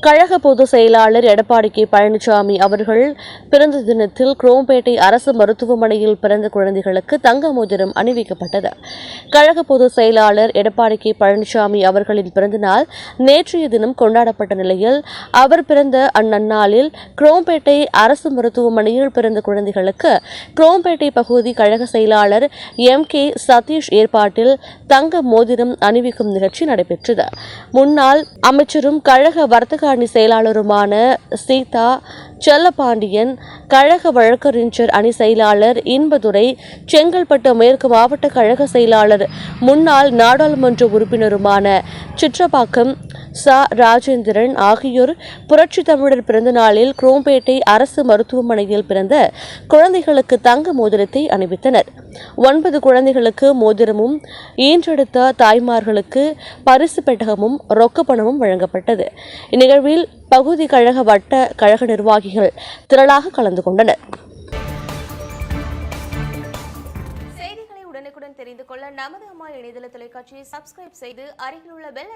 கழக பொதுச் செயலாளர் எடப்பாடி கே பழனிசாமி அவர்கள் பிறந்த தினத்தில் குரோம்பேட்டை அரசு மருத்துவமனையில் பிறந்த குழந்தைகளுக்கு தங்க மோதிரம் அணிவிக்கப்பட்டது. கழக பொதுச் செயலாளர் எடப்பாடி கே பழனிசாமி அவர்களின் பிறந்தநாள் நேற்றைய தினம் கொண்டாடப்பட்ட நிலையில் அவர் பிறந்த அந்நன்னாளில் குரோம்பேட்டை அரசு மருத்துவமனையில் பிறந்த குழந்தைகளுக்கு குரோம்பேட்டை பகுதி கழக செயலாளர் எம் கே சதீஷ் ஏற்பாட்டில் தங்க மோதிரம் அணிவிக்கும் நிகழ்ச்சி நடைபெற்றது. முன்னாள் அமைச்சரும் கழக வர்த்தக அணி செயலாளருமான சீதா செல்லபாண்டியன் கழக வழக்கறிஞர் அணி செயலாளர் இன்பதுரை செங்கல்பட்டு மேற்கு மாவட்ட கழக செயலாளர் முன்னாள் நாடாளுமன்ற உறுப்பினருமான சிற்றப்பாக்கம் சா ராஜேந்திரன் ஆகியோர் புரட்சி தமிழர் பிறந்த நாளில் குரோம்பேட்டை அரசு மருத்துவமனையில் பிறந்த குழந்தைகளுக்கு தங்க மோதிரத்தை அணிவித்தனர். ஒன்பது குழந்தைகளுக்கு மோதிரமும் ஈன்றெடுத்த தாய்மார்களுக்கு பரிசு பெட்டகமும் ரொக்க பணமும் வழங்கப்பட்டது. இந்நிகழ்வில் பகுதி கழக வட்ட கழக நிர்வாகிகள் திரளாக கலந்து கொண்டனர். செய்திகளை உடனுக்குடன் தெரிந்து கொள்ள நமது அம்மா இணையதள தொலைக்காட்சியை சப்ஸ்கிரைப் செய்து அருகில் உள்ள பெல்